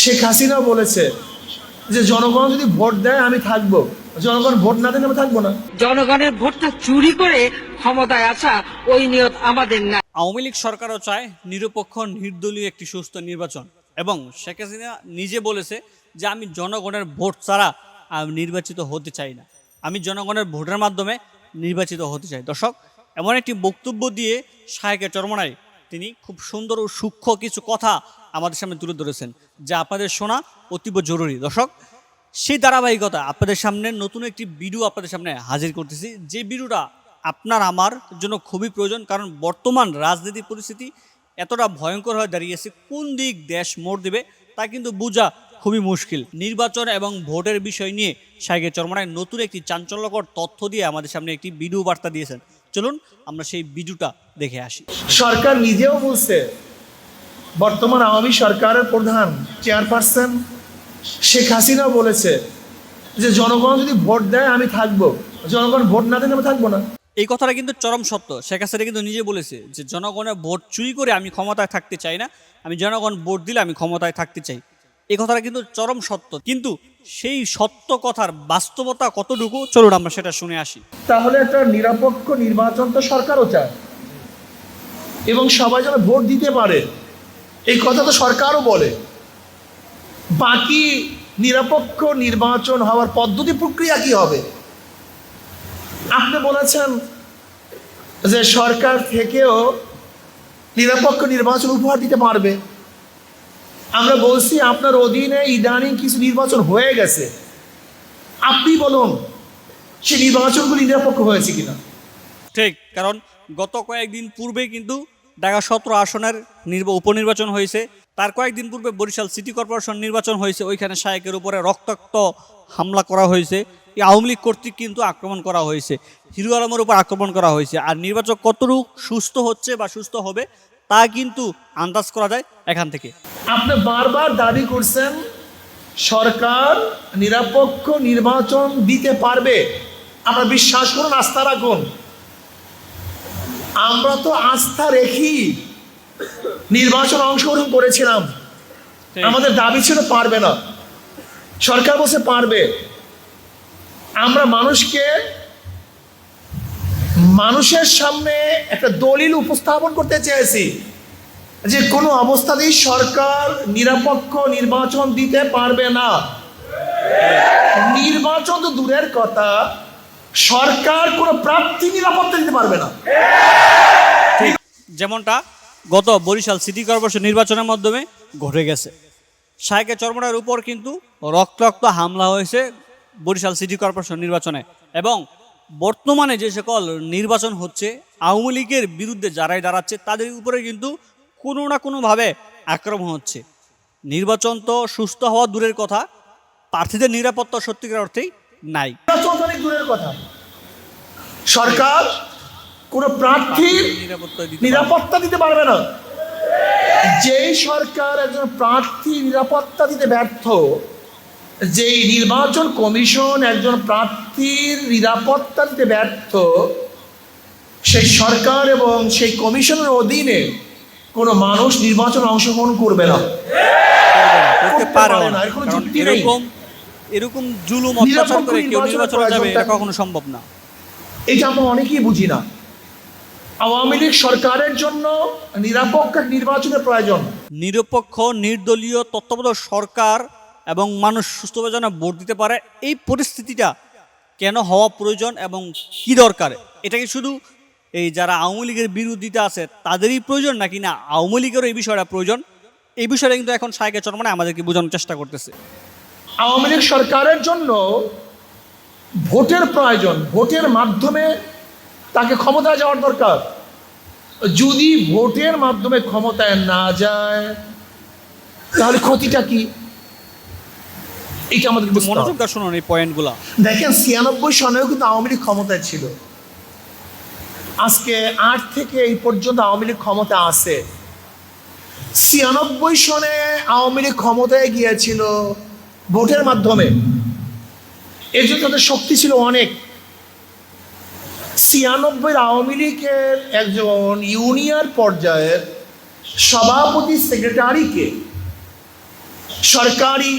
শেখ হাসিনা বলেছে যে জনগণ যদি ভোট দেয় আমি থাকব। জনগণ ভোট না দিলে আমি থাকব না। জনগণের ভোটটা চুরি করে ক্ষমতায় আসা ওই নিয়ত আমাদের না। আওয়ামী লীগ সরকারও চায় নিরপেক্ষ নির্দলীয় একটি সুস্থ নির্বাচন। এবং শেখ হাসিনা নিজে বলেছে যে আমি জনগণের ভোট ছাড়া আমি নির্বাচিত হতে চাই না। আমি জনগণের ভোটের মাধ্যমে নির্বাচিত হতে চাই। দর্শক এমন একটি বক্তব্য দিয়ে শাহেকের চরমনায় তিনি খুব সুন্দর ও সূক্ষ্ম কিছু কথা আমাদের সামনে তুলে ধরেছেন, যা আপনাদের শোনা অতীব জরুরি। দর্শক, সেই ধারাবাহিকতা আপনাদের সামনে, নতুন একটি ভিডিও আপনাদের সামনে হাজির করতেছি। যে ভিডিওটা আপনার আমার জন্য খুবই প্রয়োজন, কারণ বর্তমান রাজনীতি পরিস্থিতি এতটা ভয়ঙ্কর হয়ে দাঁড়িয়েছে কোন দিক দেশ মোড় দেবে তা কিন্তু বোঝা খুবই মুশকিল। নির্বাচন এবং ভোটের বিষয় নিয়ে সাইকে চরমনায় নতুন একটি চাঞ্চল্যকর তথ্য দিয়ে আমাদের সামনে একটি ভিডিও বার্তা দিয়েছেন। চলুন আমরা সেই ভিডিওটা দেখে আসি। সরকার নিজেও বলছে বর্তমান আওয়ামী সরকারের প্রধান চেয়ারপারসন শেখ হাসিনা বলেছে যে জনগণ যদি ভোট দেয় আমি থাকব। জনগণ ভোট না দিলে আমি থাকব না। এই কথাটা কিন্তু চরম সত্য। শেখ হাসিনা কিন্তু নিজে বলেছে যে জনগণের ভোট চুরি করে আমি ক্ষমতায় থাকতে চাই না। আমি জনগণ ভোট দিলে আমি ক্ষমতায় থাকতে চাই। এই কথাটা কিন্তু চরম সত্য। কিন্তু সেই সত্য কথার বাস্তবতা কতটুকু? চলুন আমরা সেটা শুনে আসি। তাহলে একটা নিরপেক্ষ নির্বাচন তো সরকারও চায়। এবং সবাই যেন ভোট দিতে পারে। এই কথা তো সরকারও বলে। বাকি নিরপেক্ষ নির্বাচন হওয়ার পদ্ধতি প্রক্রিয়া কি হবে? আপনি বলেছেন যে সরকার থেকেও নিরপেক্ষ নির্বাচন উপহার দিতে পারবে। আমরা বলছি আপনার অধীনে ইদানিং কিছু নির্বাচন হয়ে গেছে। আপনি বলুন সে নির্বাচনগুলি নিরপেক্ষ হয়েছে কিনা? ঠিক, কারণ গত কয়েকদিন পূর্বে কিন্তু ঢাকা সতেরো আসনের নির্বা উপনির্বাচন হয়েছে। তার কয়েকদিন পূর্বে বরিশাল সিটি কর্পোরেশন নির্বাচন হয়েছে, ওইখানে শায়েকের উপরে রক্তাক্ত হামলা করা হয়েছে। এই আওয়ামী লীগ কর্তৃক কিন্তু আক্রমণ করা হয়েছে। হিরু আলমের উপর আক্রমণ করা হয়েছে। আর নির্বাচক কতটুকু সুস্থ হচ্ছে বা সুস্থ হবে, তা কিন্তু আন্দাজ করা যায় এখান থেকে। আপনি বারবার দাবি করছেন, সরকার নিরপেক্ষ নির্বাচন দিতে পারবে। আমরা বিশ্বাস করুন, আস্থা রাখুন। আমরা তো আস্থা রেখি নির্বাচন অংশগ্রহণ করেছিলাম। আমাদের দাবি ছিল পারবে না। সরকার বসে পারবে। আমরা মানুষকে মানুষের সামনে একটা দলিল উপস্থাপন করতে চেয়েছি যে কোনো অবস্থাতেই সরকার নিরপেক্ষ নির্বাচন দিতে পারবে না। নির্বাচন তো দূরের কথা। সরকার কোনো প্রার্থী নিরাপত্তা দিতে পারবে না। যেমনটা গত বরিশাল সিটি কর্পোরেশন নির্বাচনের মাধ্যমে ঘটে গেছে। শাহেকে চরমনার উপর কিন্তু রক্তাক্ত হামলা হয়েছে বরিশাল সিটি কর্পোরেশন নির্বাচনে এবং বর্তমানে যে সকল নির্বাচন হচ্ছে, আওয়ামী লীগের বিরুদ্ধে যারাই দাঁড়াচ্ছে, তাদের উপরে কিন্তু কোনো না কোনোভাবে আক্রমণ হচ্ছে। নির্বাচন তো সুস্থ হওয়া দূরের কথা, প্রার্থীদের নিরাপত্তা সত্যিকার অর্থেই নাই। দূরের কথা। সরকার কোনো প্রার্থীর নিরাপত্তা দিতে পারবে না। যেই সরকার একজন প্রার্থী নিরাপত্তা দিতে ব্যর্থ যেই নির্বাচন কমিশন একজন প্রার্থীর নিরাপত্তা দিতে ব্যর্থ সেই সরকার এবং সেই কমিশনের অধীনে কোনো মানুষ নির্বাচন অংশগ্রহণ করবে না। এরকম এরকম জুলুম অত্যাচার করে কেউ নির্বাচনে যাবে এটা কখনো সম্ভব না এটা আমরা অনেকেই বুঝি না আওয়ামী লীগ সরকারের জন্য নিরপেক্ষ নির্বাচনের প্রয়োজন। নিরপেক্ষ নির্দলীয় তত্ত্বাবধায়ক সরকার এবং মানুষ সুস্থভাবে যেন ভোট দিতে পারে এই পরিস্থিতিটা কেন হওয়া প্রয়োজন এবং কি দরকার? এটা কি শুধু এই যারা আওয়ামী লীগের বিরোধিতা আছে তাদেরই প্রয়োজন নাকি না আওয়ামী লীগেরও এই বিষয়টা প্রয়োজন? এই বিষয়টা কিন্তু এখন সাইকে চরমানে আমাদেরকে বোঝানোর চেষ্টা করতেছে। আওয়ামী লীগ সরকারের জন্য ভোটের প্রয়োজন ভোটের মাধ্যমে তাকে ক্ষমতায় যাওয়ার দরকার। যদি ভোটের মাধ্যমে ক্ষমতায় না যায় তাহলে ক্ষতিটা কি? এটা আমাদের মনোযোগ শুনুন এই পয়েন্টগুলো দেখেন ছিয়ানব্বই সনেও কিন্তু আওয়ামী লীগ ক্ষমতায় ছিল। আজকে আট থেকে এই পর্যন্ত আওয়ামী লীগ ক্ষমতা আছে। ছিয়ানব্বই সনে আওয়ামী লীগ ক্ষমতায় গিয়েছিল ভোটের মাধ্যমে। এর জন্য তাদের শক্তি ছিল অনেক। ছিয়ানব্বই আওয়ামী লীগের একজন ইউনিয়ন পর্যায়ের সভাপতি সেক্রেটারিকে সরকারি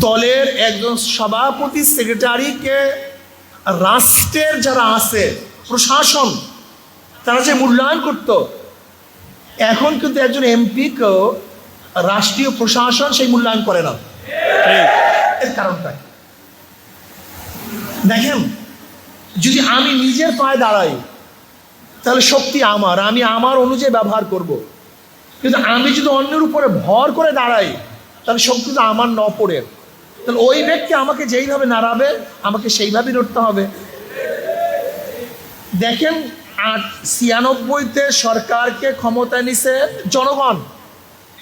দলের একজন সভাপতি সেক্রেটারিকে রাষ্ট্রের যারা আছে প্রশাসন তারা যে মূল্যায়ন করত এখন কিন্তু একজন এমপিকেও রাষ্ট্রীয় প্রশাসন সেই মূল্যায়ন করে না। এর কারণটা দেখেন যদি আমি নিজের পায়ে দাঁড়াই, তাহলে শক্তি আমার, আমি আমার অনুযায়ী ব্যবহার করব। কিন্তু আমি যদি অন্যের উপরে ভর করে দাঁড়াই, তাহলে শক্তি তো আমার ন পড়ে তাহলে ওই ব্যক্তি আমাকে যেইভাবে নাড়াবে, আমাকে সেইভাবেই লড়তে হবে। দেখেন, আট ছিয়ানব্বইতে সরকারকে ক্ষমতা নিছে জনগণ।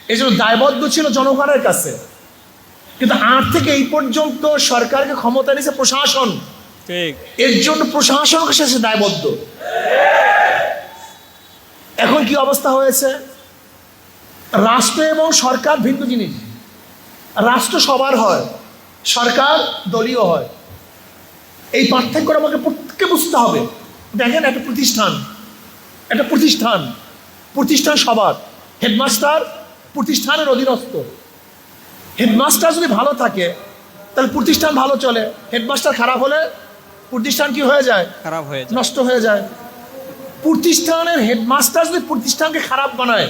এই জন্য দায়বদ্ধ ছিল জনগণের কাছে। কিন্তু আট থেকে এই পর্যন্ত সরকারকে ক্ষমতা নিছে প্রশাসন। এর জন্য প্রশাসনের শেষে দায়বদ্ধ। এখন কি অবস্থা হয়েছে? রাষ্ট্র এবং সরকার ভিন্ন জিনিস। রাষ্ট্র সবার হয়, সরকার দলীয় হয়। এই পার্থক্য আমাকে প্রত্যেককে বুঝতে হবে। দেখেন একটা প্রতিষ্ঠান একটা প্রতিষ্ঠান প্রতিষ্ঠান সবার। হেডমাস্টার প্রতিষ্ঠানের অধীনস্থ। হেডমাস্টার যদি ভালো থাকে, তাহলে প্রতিষ্ঠান ভালো চলে। হেডমাস্টার খারাপ হলে প্রতিষ্ঠান কি হয়ে যায়? খারাপ হয়ে যায়। নষ্ট হয়ে যায়। প্রতিষ্ঠানের হেডমাস্টার যদি প্রতিষ্ঠানকে খারাপ বানায়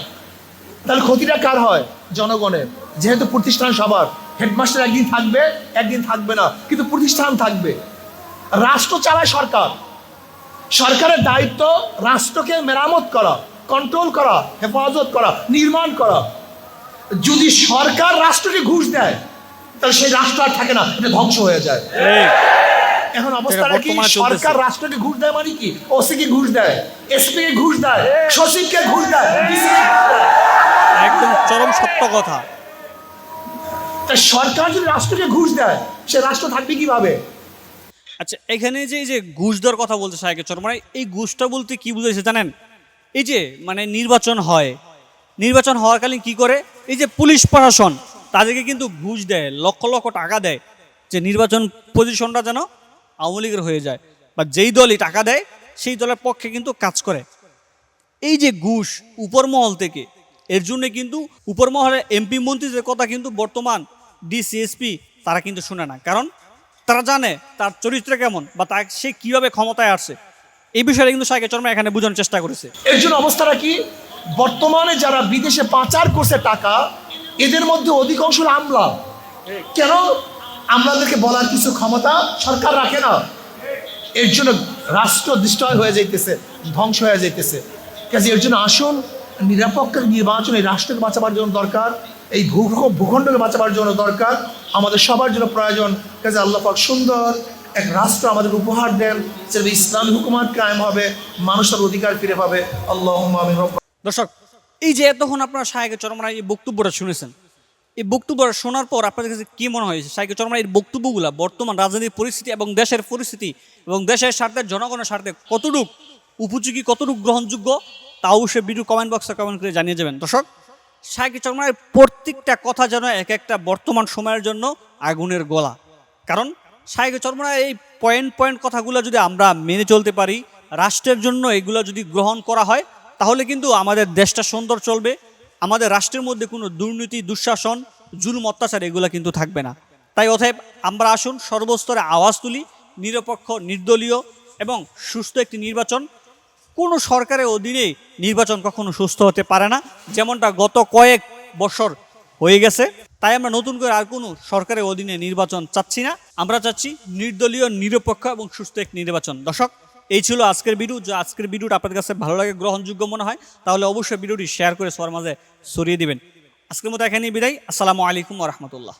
তাহলে ক্ষতিটা কার হয়? জনগণের। যেহেতু প্রতিষ্ঠান সবার হেডমাস্টার একদিন থাকবে একদিন থাকবে না কিন্তু প্রতিষ্ঠান থাকবে। রাষ্ট্র চালায় সরকার। সরকারের দায়িত্ব রাষ্ট্রকে মেরামত করা কন্ট্রোল করা হেফাজত করা নির্মাণ করা। যদি সরকার রাষ্ট্রকে ঘুষ দেয় তাহলে সেই রাষ্ট্র আর থাকে না এটা ধ্বংস হয়ে যায়। ঠিক। এখন অবস্থাটা কি? সরকার রাষ্ট্রকে ঘুষ দেয় মানে কি? ওসি কে ঘুষ দেয় এসপি কে ঘুষ দেয় সচিবকে ঘুষ দেয় কে ঘুষ দেয়। একদম চরম সত্য কথা। তা সরকার যদি রাষ্ট্রকে ঘুষ দেয় সে রাষ্ট্র থাকবে কীভাবে? আচ্ছা এখানে যে এই যে ঘুষ দেওয়ার কথা বলতে সাহেব চরমায় এই ঘুষটা বলতে কি বুঝেছে জানেন? এই যে মানে নির্বাচন হয়। নির্বাচন হওয়াকালীন কি করে? এই যে পুলিশ প্রশাসন তাদেরকে কিন্তু ঘুষ দেয় লক্ষ লক্ষ টাকা দেয়। যে নির্বাচন পজিশনটা যেন আওয়ামী লীগের হয়ে যায় বা যেই দলই টাকা দেয়, সেই দলের পক্ষে কিন্তু কাজ করে। এই যে ঘুষ উপরমহল থেকে, এর জন্য কিন্তু উপরমহলের এমপি মন্ত্রীদের কথা কিন্তু বর্তমান ডিসিএসপি তারা কিন্তু শুনে না। কারণ তারা জানে তার চরিত্র কেমন বা তা সে কীভাবে ক্ষমতায় আসছে। এই বিষয়টা কিন্তু সাইকে চর্মা এখানে বোঝানোর চেষ্টা করেছে। এর জন্য অবস্থাটা কি? বর্তমানে যারা বিদেশে পাচার করছে টাকা, এদের মধ্যে অধিকাংশ আমলা। কেন? আমলাদেরকে বলার কিছু ক্ষমতা সরকার রাখে না। এর জন্য রাষ্ট্র ডিস্ট্রয় হয়ে যাইতেছে, ধ্বংস হয়ে যাইতেছে। কাজে এর জন্য আসুন, নিরপেক্ষ নির্বাচন রাষ্ট্রকে বাঁচাবার জন্য দরকার, এই ভূ ভূখণ্ডকে বাঁচাবার জন্য দরকার, আমাদের সবার জন্য প্রয়োজন। কাজে আল্লাহ পাক সুন্দর এক রাষ্ট্র আমাদের উপহার দেন সেটা ইসলামী হুকুমাত কায়েম হবে, মানুষের অধিকার ফিরে পাবে। আল্লাহ দর্শক, এই যে এতক্ষণ আপনারা সাহেকে চরমরা এই বক্তব্যটা শুনেছেন এই বক্তব্যটা শোনার পর আপনাদের কাছে কি মনে হয়েছে সাহেকে চরমরা এই বক্তব্যগুলো বর্তমান রাজনৈতিক পরিস্থিতি এবং দেশের পরিস্থিতি এবং দেশের স্বার্থে, জনগণের স্বার্থে কতটুক উপযোগী, কতটুক গ্রহণযোগ্য, তাও সে ভিডিও কমেন্ট বক্সে কমেন্ট করে জানিয়ে যাবেন। দর্শক সাহেকে চরমার প্রত্যেকটা কথা যেন এক একটা বর্তমান সময়ের জন্য আগুনের গোলা। কারণ সাহেকে চরমরা এই পয়েন্ট পয়েন্ট কথাগুলো যদি আমরা মেনে চলতে পারি, রাষ্ট্রের জন্য এগুলো যদি গ্রহণ করা হয়, তাহলে কিন্তু আমাদের দেশটা সুন্দর চলবে আমাদের রাষ্ট্রের মধ্যে কোনো দুর্নীতি, দুঃশাসন, জুলুম, অত্যাচার, এগুলো কিন্তু থাকবে না। তাই অতএব আমরা আসুন, সর্বস্তরে আওয়াজ তুলি, নিরপেক্ষ, নির্দলীয় এবং সুস্থ একটি নির্বাচন। কোনো সরকারের অধীনে নির্বাচন কখনো সুস্থ হতে পারে না, যেমনটা গত কয়েক বছর হয়ে গেছে। তাই আমরা নতুন করে আর কোনো সরকারের অধীনে নির্বাচন চাচ্ছি না। আমরা চাচ্ছি নির্দলীয়, নিরপেক্ষ এবং সুস্থ এক নির্বাচন। দর্শক এই ছিল আজকের ভিডিও। যে আজকের ভিডিওটা আপনাদের কাছে ভালো লাগে, গ্রহণযোগ্য মনে হয়, তাহলে অবশ্যই ভিডিওটি শেয়ার করে সবার মাঝে সরিয়ে দিবেন। আজকের মতো এখানেই বিদায়। আসসালামু আলাইকুম রহমতুল্লাহ।